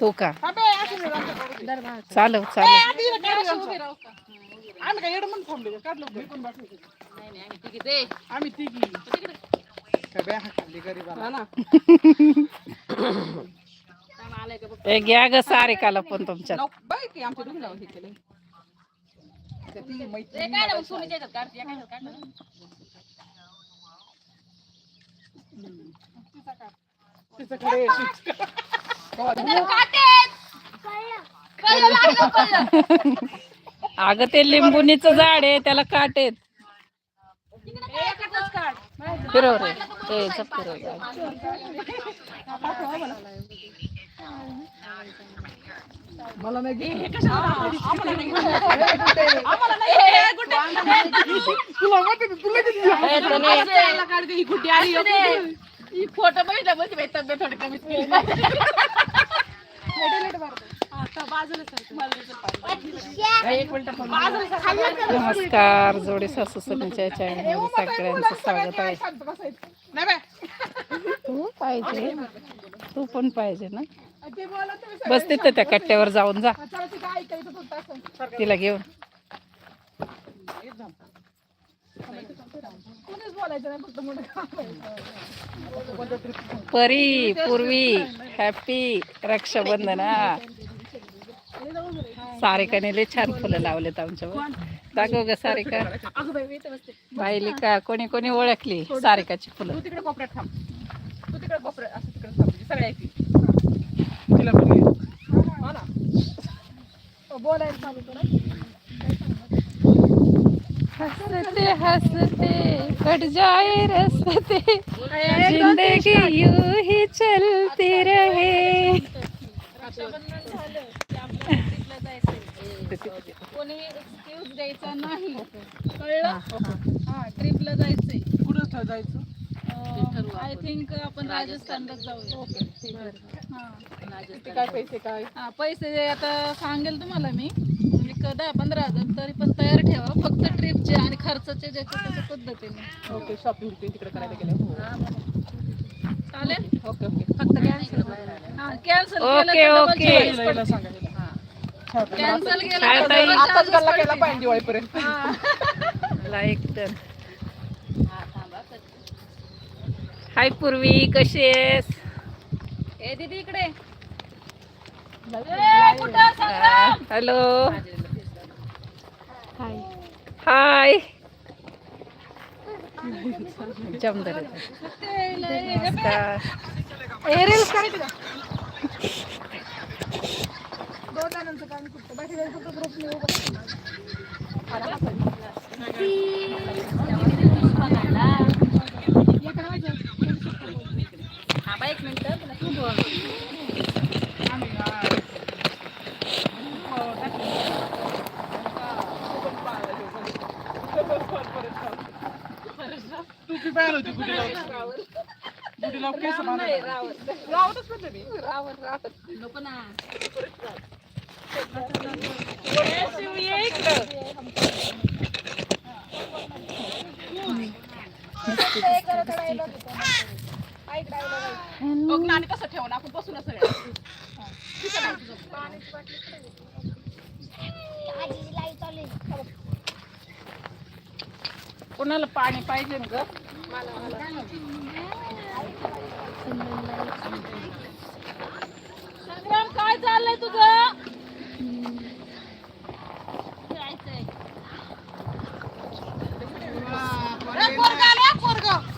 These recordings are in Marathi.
तू. का? चालव चालव. आम्ही काय एवढं म्हणून थांबले काढलो मी पण बाटली आम्ही तिघी काय बाय हाकली गरीबाला. ए घ्या ग सारिकाला पण तुमच्या नाव बाय आमच्या हे तिचं कडे अगं ते लिंबुनीच झाड आहे त्याला काटेत फिरव रे. फिरव. मला नाही फोटो बघितला तब्येत थोडी कमीच केली नमस्कार जोडी सासू सगळ्यांच्या सगळ्यांचं स्वागत आहे. तू पाहिजे. तू पण पाहिजे ना? बस तिथं त्या कट्ट्यावर जाऊन जा. तिला घेऊन. परी पूर्वी हॅपी रक्षाबंधन सारिकाने लय छान फुलं लावलेत आमच्यावर. दाखव ग सारिका. पाहिली का कोणी कोणी ओळखली सारिकाची फुलं? तिकडे कोपऱ्यात थांब. तू तिकडे कोपऱ्यात असं तिकडे थांब. सगळ्या तिला पण घे. हो ना बोलायला चालू करा हंसते हंसते कट जाए रस्ते। जिंदगी यूं ही चलती रहे। कोणी एक्सक्यूज द्यायचा नाही. कळलं? हा ट्रिपला जायचंय. कुठं जायचं? आय थिंक आपण. राजस्थानला जाऊया. हा. किती काय पैसे काय? हा पैसे आता सांगेल तुम्हाला मी. म्हणजे क- दहा पंधरा हजार तरी पण तयार ठेवा. फक्त ट्रिपचे आणि खर्चाचे ज्याच्या त्याच्या पद्धतीने. ओके शॉपिंग तिकडे करायला गेले. हो. चालेल? Okay okay. फक्त कॅन्सल हा कॅन्सल ओके, ओके. हिला सांगा हिला. कॅन्सल काय केलं? आताच गल्ला केला पाहिजे दिवाळीपर्यंत. लाईक तर. हाय पूर्वी कशी आहेस ए दीदी इकडे ए, कुठं संग्राम? हॅलो हाय जमदार ते लय- नमस्कार दोन जणांचं काम फक्त बाकी वेळ फक्त ग्रुप थांबा एक मिनिट तुझी बॅन होती कुठे लावून कुठे लावून केस बांधायचे. रावतच म्हणते मी नको ना बघ ना आणि कसं ठेवून आपण बसून सगळ्या कुणाला पाणी पाहिजे ग? संग्राम काय चाललंय तुझं.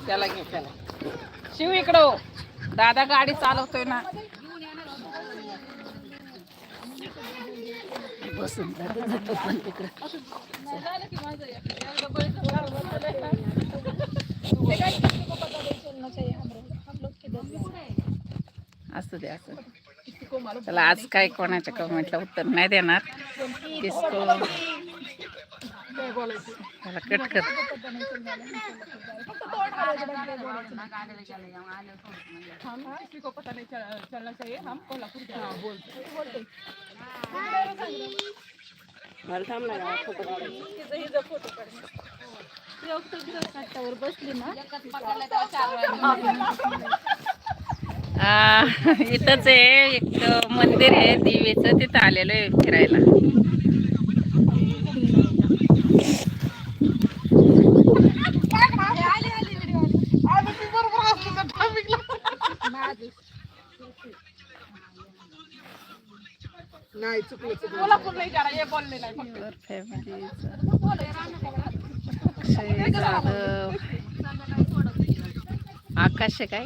त्याला घे त्याला. शिव इकडं हो. दादा गाडी चालवतोय ना. बसून जातो पण तिकडं असू दे असू दे. चला आज काय कोणाच्या कमेंटला उत्तर नाही देणार. किसको त्याला कट कर. हम किसी को पता नहीं चल- चलना चाहिए हम कोल्हापुर हैं। बोलते तिचं हिचं फोटो काढ काठावर बसली ना? आ, इथंच आहे एक मंदिर आहे देवीचं तिथं आलेलो आहे फिरायला नाही चुकलं चुकलं कोल्हापूर नाही जरा हे बोलले नाही फक्त अक्षय जाधव आकाश आहे काय?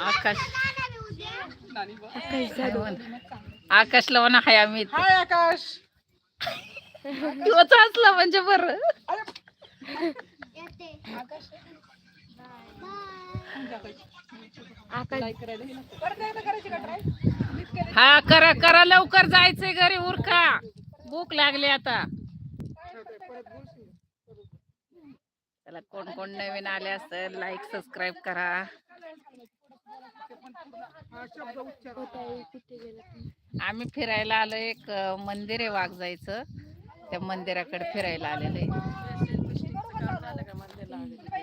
आकाश. काय म्हण? आकाशला म्हणा हाय आम्ही. हाय आकाश. तोच असला म्हणजे बरं. परत हा करा करा लवकर जायचंय घरी उरका. भूक लागली आता. त्याला कोण कोण नवीन आले असेल लाईक सबस्क्राईब करा. आम्ही फिरायला आलो एक मंदिर आहे वाघ जायचं. त्या मंदिराकडे फिरायला आलेलं आहे.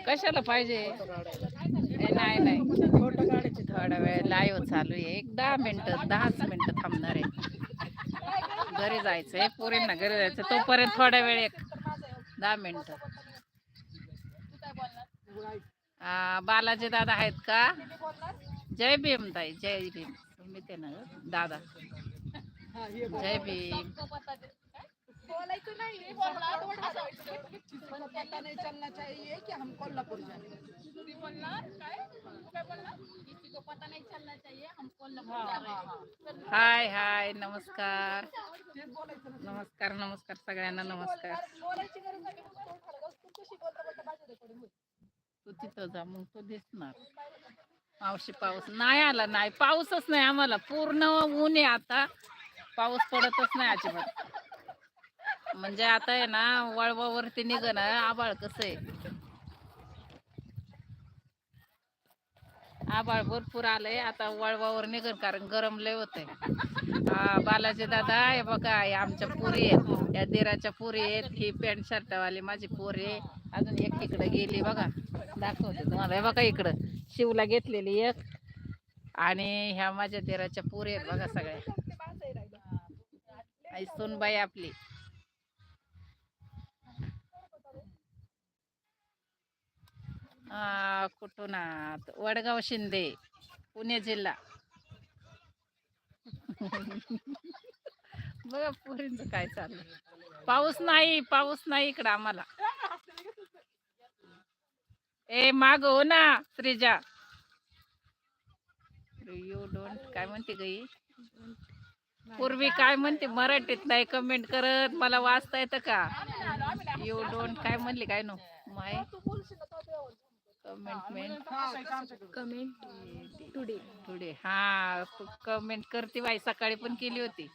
कशाला पाहिजे? नाही नाही. थोडा वेळ लाईव्ह चालू आहे. एक दहा मिनटं दहाच मिनटं थांबणार आहे घरी जायचं आहे पुरींना घरी जायचं तोपर्यंत थोडा वेळ एक दहा मिनटं. बालाजी दादा आहेत का? जय भीम ताई जय भीम. तुम्ही ते ना दादा. जय भीम. बोलायचं नाही बोलला, तोंड हलवायचं. पण पता नहीं चलना चाहिए कि हम कोल्हापुर जाने तुम्ही बोलणार? काय? तू काय बोलणार? हा, हा, हा. हाय हाय नमस्कार. नमस्कार नमस्कार सगळ्यांना नमस्कार. बोलायची गरज नाही. तू कशी बोलता बोलता माझ्या. तू तिथं जा मग तो दिसणार. मावशी पाऊस नाही आला नाही. पाऊसच नाही आम्हाला. पूर्ण ऊन आहे आता. पाऊस पडतच नाही अजिबात. म्हणजे आता आहे ना वळवावरती निघण आबाळ कसं आहे? आबाळ भरपूर आलंय आता वळवावर निघन कारण गरम लय होतंय. बालाजी दादा हे बघा हे आमच्या पुरी आहेत. या दिराच्या पुरी आहेत ही पॅन्ट शर्टवाली माझी पोरी आहे. अजून एक इकडं गेली बघा दाखवते तुम्हाला. हे बघा इकडं शिवला घेतलेली एक. आणि ह्या माझ्या दिराच्या पुरी आहेत बघा सगळ्या. आई सोनबाई आपली. आ, कुठून वडगाव शिंदे पुणे जिल्हा. बघा पुरींच काय चाललं पाऊस नाही पाऊस नाही इकडं आम्हाला. ए माग हो ना श्रीजा. यू डोंट काय म्हणते गई पूर्वी काय म्हणते? मराठीत नाही कमेंट करत. मला वाचता येतं का? यू डोंट काय म्हणली काय no? My? Commitment comment today today हा कमेंट करते बाई सकाळी पण केली होती.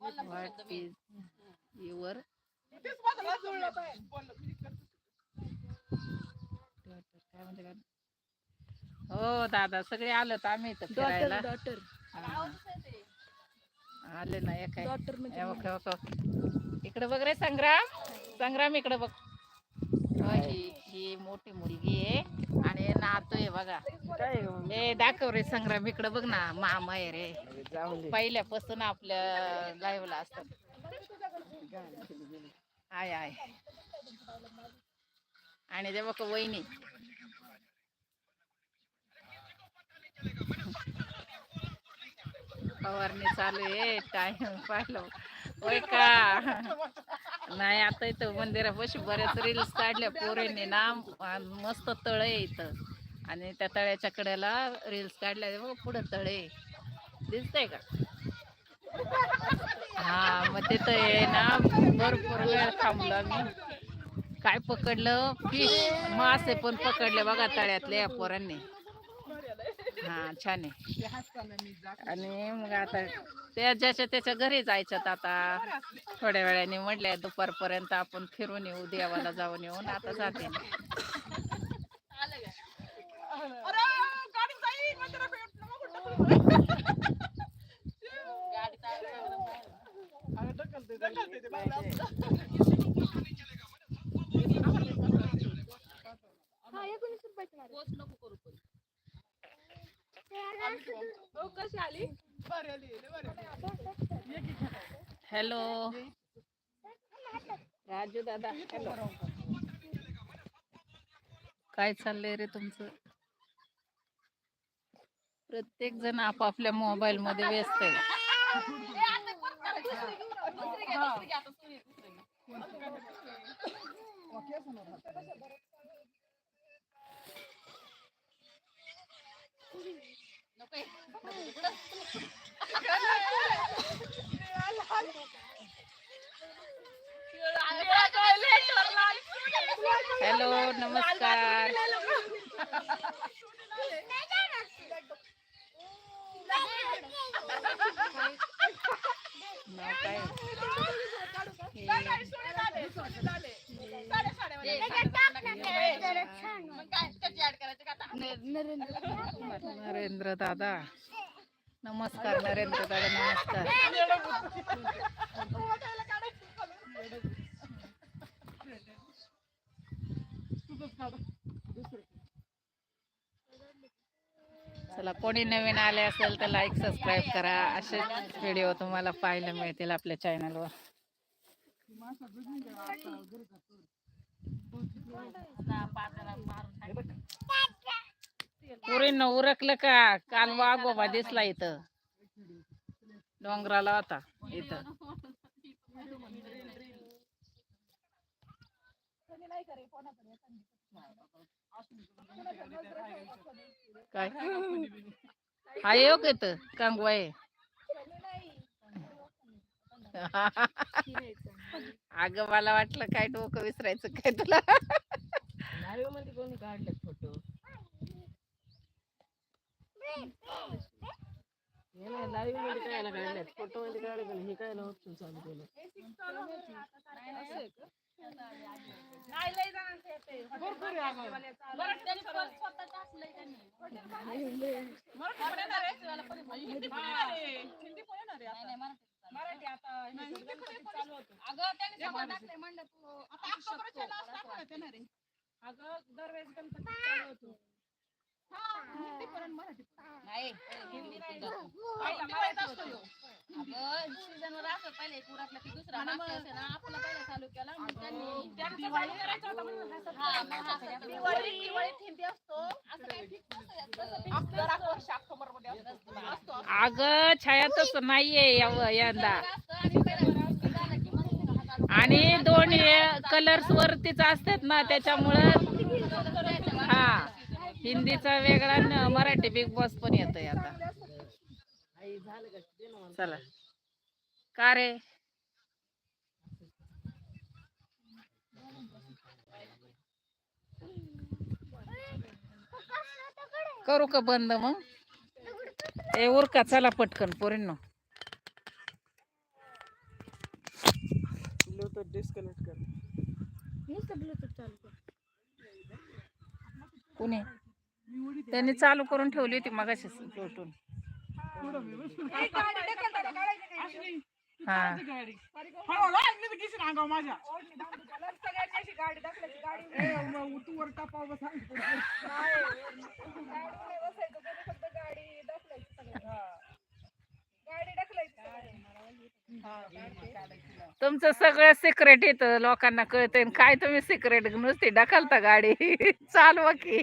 व्हॉट इज युअर काय म्हणते काय हो दादा सगळे आलो तर आम्ही इथं फिरायला. हा. आले ना एका म्हणजे. इकडे बघ रे संग्राम. संग्राम इकडे बघ. हो, ही ही मोठी मुलगी आहे आणि नातू आहे बघा ए दाखव रे संग्राम इकडे बघ ना मामा आहे रे. पहिल्यापासून आपल्या लाईव्हला असतात. आय आय. आणि ते बघ वहिनी. फवारणी चालू आहे टाइम पाहिलं. होय का? नाही आता इथं मंदिरापाशी बऱ्याच रील्स काढल्या. पोरीने ना मस्त तळ आहे इथं. आणि त्या तळ्याच्या कडेला रील्स काढल्या. बघ पुढं तळ आहे. दिसतंय का? हा मग तिथं आहे ना भरपूर वेळ थांबलो मी काय पकडलं? फिश मासे पण पकडले बघा तळ्यातल्या या पोरांनी. हा छान आहे. आणि मग आता त्या ज्याच्या त्याच्या घरी जायच्यात आता. थोड्या वेळाने म्हटल्या दुपारपर्यंत आपण फिरून येऊ देवाला जाऊन येऊन आता जाते. अरे गाडी जाईल मंदिरा भेट नको कुठं. पोच नको करू पण. हो, कशी आली हॅलो. राजू दादा हॅलो. काय चाललंय रे तुमचं? प्रत्येक जण आपापल्या मोबाईल मध्ये व्यस्त आहे. हेलो नमस्कार। नरेंद्र दादा। नमस्कार नरेंद्र दादा नमस्कार. चला कोणी नवीन आले असेल तर लाईक सबस्क्राईब करा. असे व्हिडिओ तुम्हाला पाहायला मिळतील आपल्या चॅनलवर पुरीनं उरकलं का? काल वाघोबा दिसला इथं. डोंगराला होता इथं. काय? हा येऊ इथं? कांगवाय अगं मला वाटलं काय डोकं विसरायचं काय तुला? पण स्वतःचं असलंय त्यांनी. नाही, नाही, मराठी. अगं, त्यांनी टाकलंय म्हणलं तू असू शकतो. नाही, हिंदी नाही जात. अगं, सीझनवर असं पहिले एक उरकलं की दुसरा मागच्या वर्षी ना आपला पहिला चालू केला मग त्यांनी हा. असं काही fix नसतं. अगं छाया तसं नाहीये. याव- यंदा. असतं आणि पहिला झाला की मग ते हा चालू आणि दोन कलर्स वरतीच असतात ना त्याच्यामुळं हा. हिंदीचा वेगळा मराठी बिग बॉस पण येतोय आता. चला. का रे? करू का बंद मग? ए उरका चला पटकन पोरींनो. कुणी? त्यांनी चालू करून ठेवली होती मगाशी लोटून हा. तुमचं सगळं सिक्रेट येतं लोकांना कळत काय तुम्ही सिक्रेट नुसती ढकलता गाडी. चालवा की.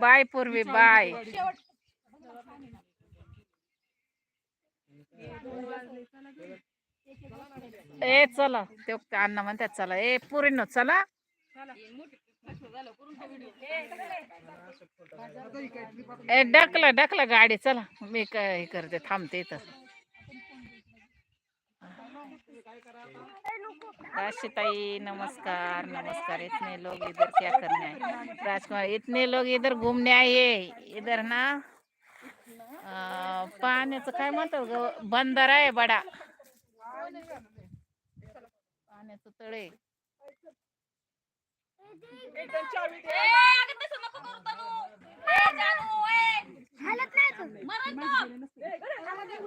बाय पूर्वी बाय. ए चला. ते अण्णा म्हणतात चला. ए पुरीनो चला. ए डकला डकला गाडी. चला. मी काय हे करते थांबते इथं. राशिताई नमस्कार नमस्कार. इतने लोग इधर क्या करने आए? राजकुमार इतने लोग इधर घूमने आए. इधर ना अं, पाण्याचं काय म्हणतात ग बंदर आहे बडा. पाण्याचं तळे एकदम चावी दे.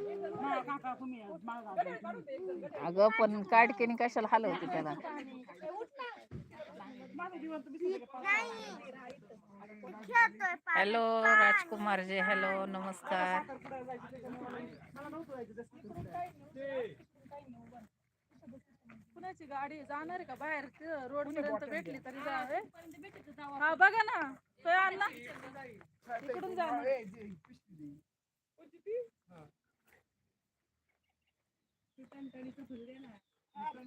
अगं पण काटकेने कशाला हलवते त्याला? हॅलो राजकुमार जी हॅलो नमस्कार. कुणाची गाडी जाणार आहे का बाहेर? रोड पर्यंत भेटली तरी जावे. हा बघा ना. तो आणला इकडून जाणार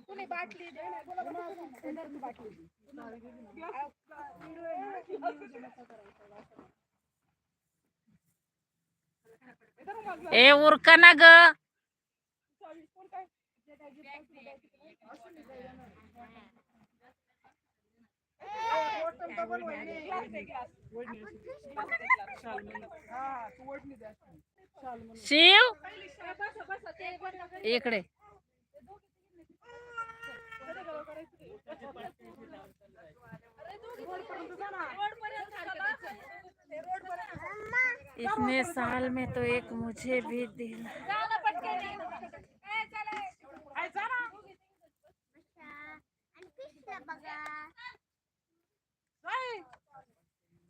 कुणी बाटली दे ना. बोला, बोला, बोला. टेंडरची बाटली ए उरका ना ग शिव इकडे. इतने साल में तो एक मुझे भी दिल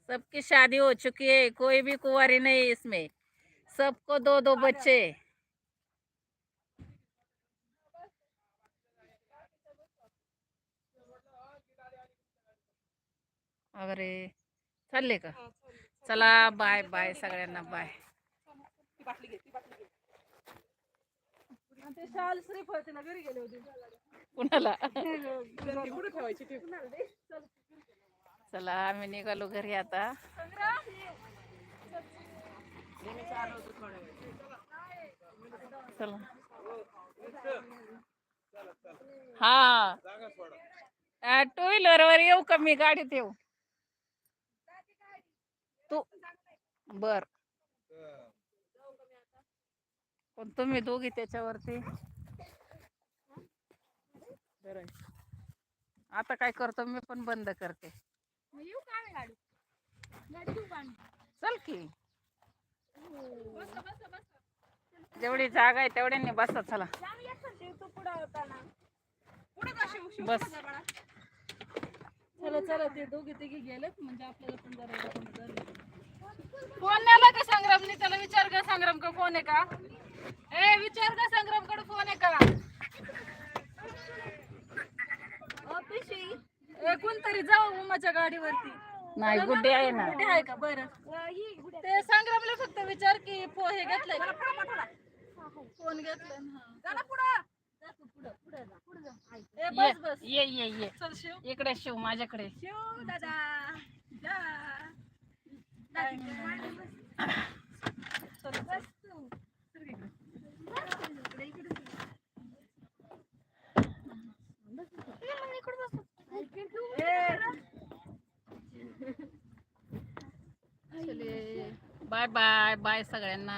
सबकी शादी हो चुकी है कोई भी कुंवारी नहीं है इसमें। सबको दो दो बच्चे। अरे चालले का। चला बाय बाय सगळ्यांना बाय। ती बाटली घे, ती बाटली घे. आणि ते शाल श्रीफ होते ना घरी गेले होते. कुणाला? ती कुठे ठेवायची ती? चला आम्ही निघालो घरी आता. चला. हा. टू व्हीलर वर येऊ का मी? गाडीत येऊ. तू बर. पण तुम्ही दोघी त्याच्यावरती. आता काय करतो? मी पण बंद करते. चल की. जेवढी जागा आहे तेवढ्यांनी बसा चला. बस चला चला ते दोघे तिघे गेलेत म्हणजे आपल्याला पण जरा झालं. फोन नेला का संग्रामने त्याला विचार का संग्राम का फोन आहे का? ए विचार का संग्रामकडे फोन आहे का? ए कोणतरी जाऊ उमाच्या गाडीवरती. नाही गुड्डे आहे ना. कुठे आहे का? बरं. ते संग्रामला फक्त विचार की पोहे घेतलाय फोन घेतलाय? ना हा. जा तू पुढं, पुढं जा, पुढं जा. ए, ये बस. बस ये ये ये. चल शिव. इकडे शिव माझ्याकडे. शिव दादा. जा. चल, बस तू. इकडे. बाय बाय बाय सगळ्यांना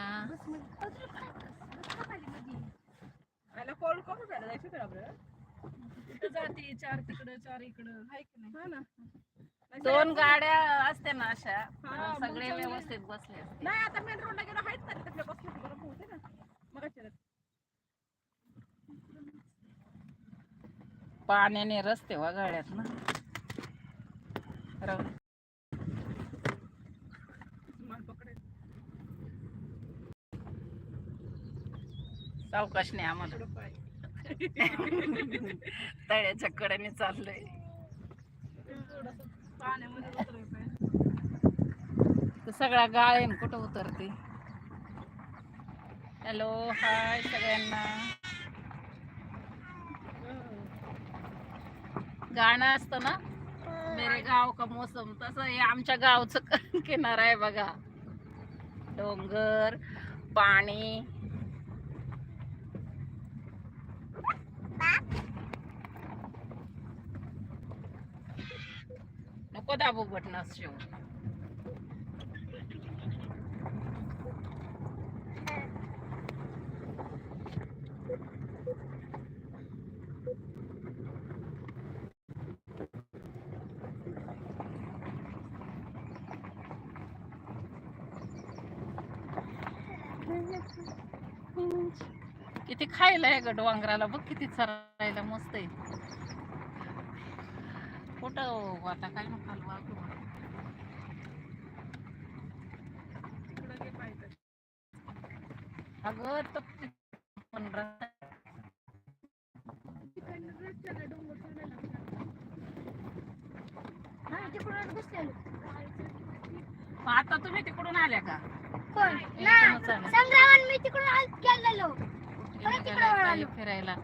कॉल करू का? जायचं आपल्याला? जाती चार तिकडं चार इकडं हाय की नाही हा ना. दोन गाड्या असते ना अशा हा, सगळे. व्यवस्थित बसले असते. नाही आता मेन रोडला गेलो आहेत ना तिकडे बसले की गरम होते ना मग पाण्याने रस्ते वगाड्यात ना. सावकाश नाही सावकाशने आम्हाला. तळ्याच्या कड्याने चाललंय. सगळ्या उतरायला कुठं उतरते. हॅलो हाय सगळ्यांना. गाणं असतं ना मेरे गाव का मोसम तसं हे आमच्या गावचं किनारा आहे बघा. डोंगर पाणी. नको दाबू बटनास शेव किती ग डोंगराला बघ किती चरायला मस्त आहे. कुठं हो, आता काय नको हलवा अगं तर मग आता तुम्ही तिकडून आल्या का. संग्रामन मी तिकडून आज गेलेलो. फिरायला.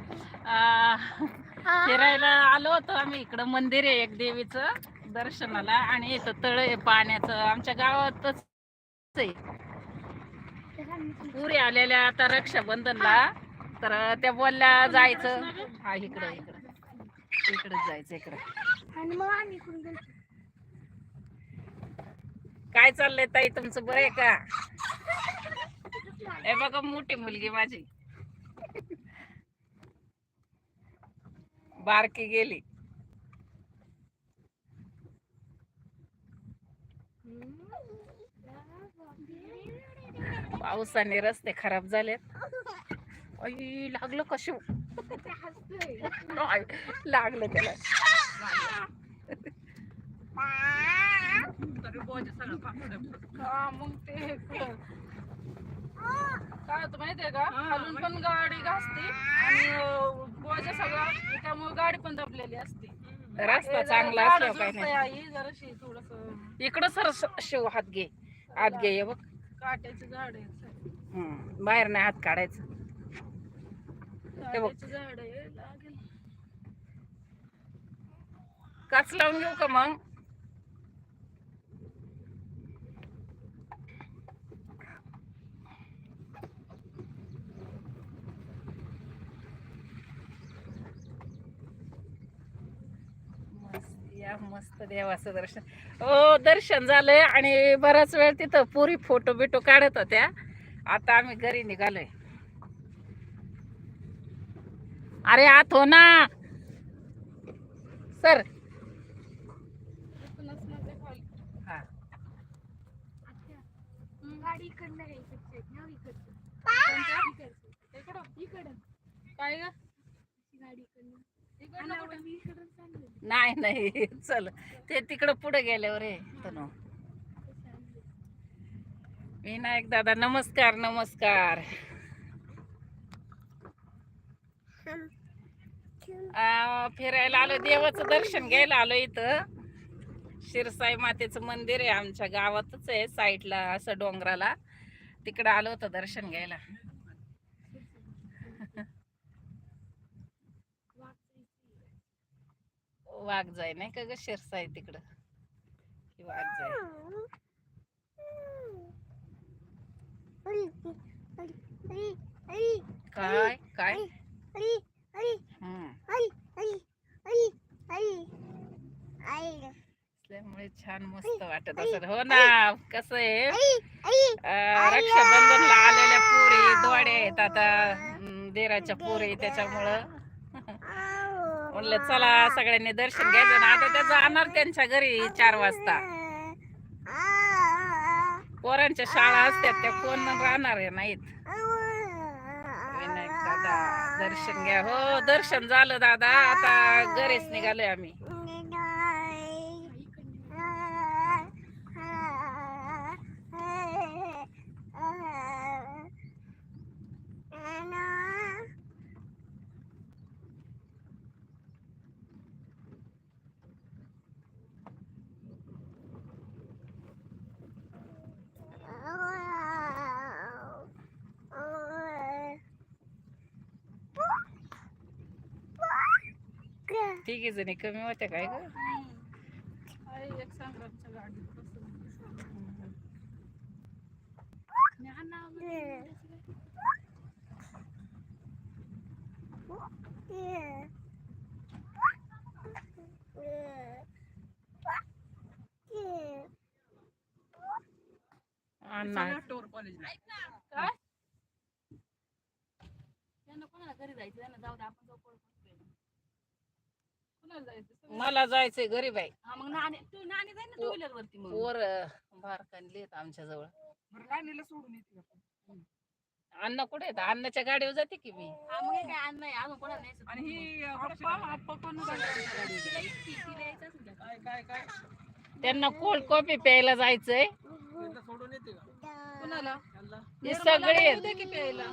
फिरायला आलो होतो आम्ही इकडं. मंदिर आहे एक देवीचं दर्शनाला आणि इथं तळ आहे पाण्याचं. आमच्या गावातच आहे. पुरी आलेल्या आता रक्षाबंधनला. तर त्या बोलल्या जायचं. हा इकडं इकडं. इकडं जायचं इकडं. काय चाललंय ताई? तुमचं बरं आहे का? हे बघा मोठी मुलगी माझी. बारकी गेली. पावसाने रस्ते खराब झालेत. आई लागलं कशी? लागलं त्याला. मग ते? काय होतं माहितीये का? खालून पण गाडी घासते आणि बोजा सगळा त्यामुळे गाडी पण दबलेली असते. रस्ता हे चांगला झुडपं नाही. आहे, जराशी थोडस. इकडं सर शिव हात घे. हात घे हे बघ. काट्याचे झाड आहे हम्म. बाहेर नाही हात काढायचं. बघ. काट्याचे झाड आहे लागेल. काच लावून घेऊ का मग मस्त या मस्त देवाचं दर्शन. हो दर्शन झालंय आणि बराच वेळ तिथं पुरी फोटो बिटो काढत होत्या. आता आम्ही घरी निघालोय. अरे आत हो ना. सर. काय ग? गाडी नाही नाही चल. ते तिकडं पुढे गेल्यावर रे तनु. विनायक दादा नमस्कार नमस्कार. आ, फिरायला आलो देवाचं दर्शन घ्यायला आलो इथं. शिरसाई मातेचं मंदिर आहे आमच्या गावातच आहे साईडला असं डोंगराला. तिकडं आलो होतं दर्शन घ्यायला. वाघ जाय नाही का ग? आहे तिकडं. ही वाघ जाय काय? काय असल्यामुळे छान मस्त वाटत असत हो ना कसं आहे? रक्षाबंधनला आलेल्या पुरी दोडे आहेत आता. देराच्या पुरी त्याच्यामुळं. म्हणलं चला सगळ्यांनी दर्शन घ्यायचं ना आता त्या जाणार त्यांच्या घरी चार वाजता. पोरांच्या शाळा असतात त्या कोण राहणार आहे नाहीत. विनायक दादा दर्शन घ्या. हो दर्शन झालं दादा. आता घरीच निघालोय आम्ही. वजनी कमी होत्या काय गं? टोर घरी जायचं जाऊ दे आपण. जायचं? मला जायचंय गरीब आहे. हा मग नाणी तू नाणी जाय ना टू व्हीलर वरती मग. पोर बारकांले आहेत आमच्या जवळ अण्णा कुठे आहेत? अण्णाच्या गाडीवर जाते की मी? हा मग हे काय अन्न आहे? अजून कोणाला न्यायचं? आणि ही त्यांना कोल्ड कॉफी प्यायला जायचंय. कोणाला? हे सगळे. दे की प्यायला.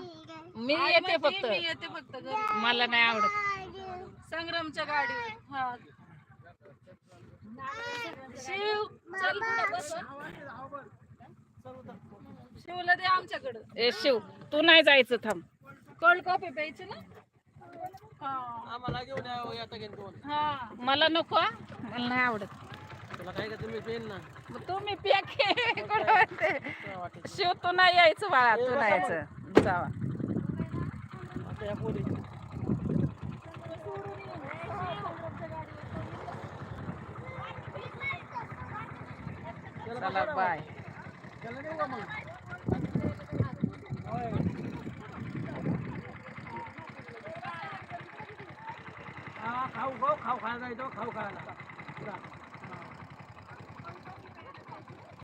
मी आई येते म्हणते, फक्त. मी येते फक्त घरी. मला नाही आवडत. संग्रामच्या गाडीवर. हा. शिव चल. पुढं बस. शिवला दे आमच्याकडं. ए शिव तू नाही जायचं थांब. कोल्ड कॉफी प्यायची ना? हा. आम्हाला घेऊन या येता घेऊन कोण हा. मला नको हा. मला नाही आवडत. तुला काय का तुम्ही पेन ना? मग तुम्ही पॅक कुठं? शिव तू नाही यायचं बाळा तू नाही यायचं. जावा. आता या पोरी चला बाय. त्याला देऊ का मग? होय. खाऊ खाऊ खाऊ खायला जायचो खाऊ खायला.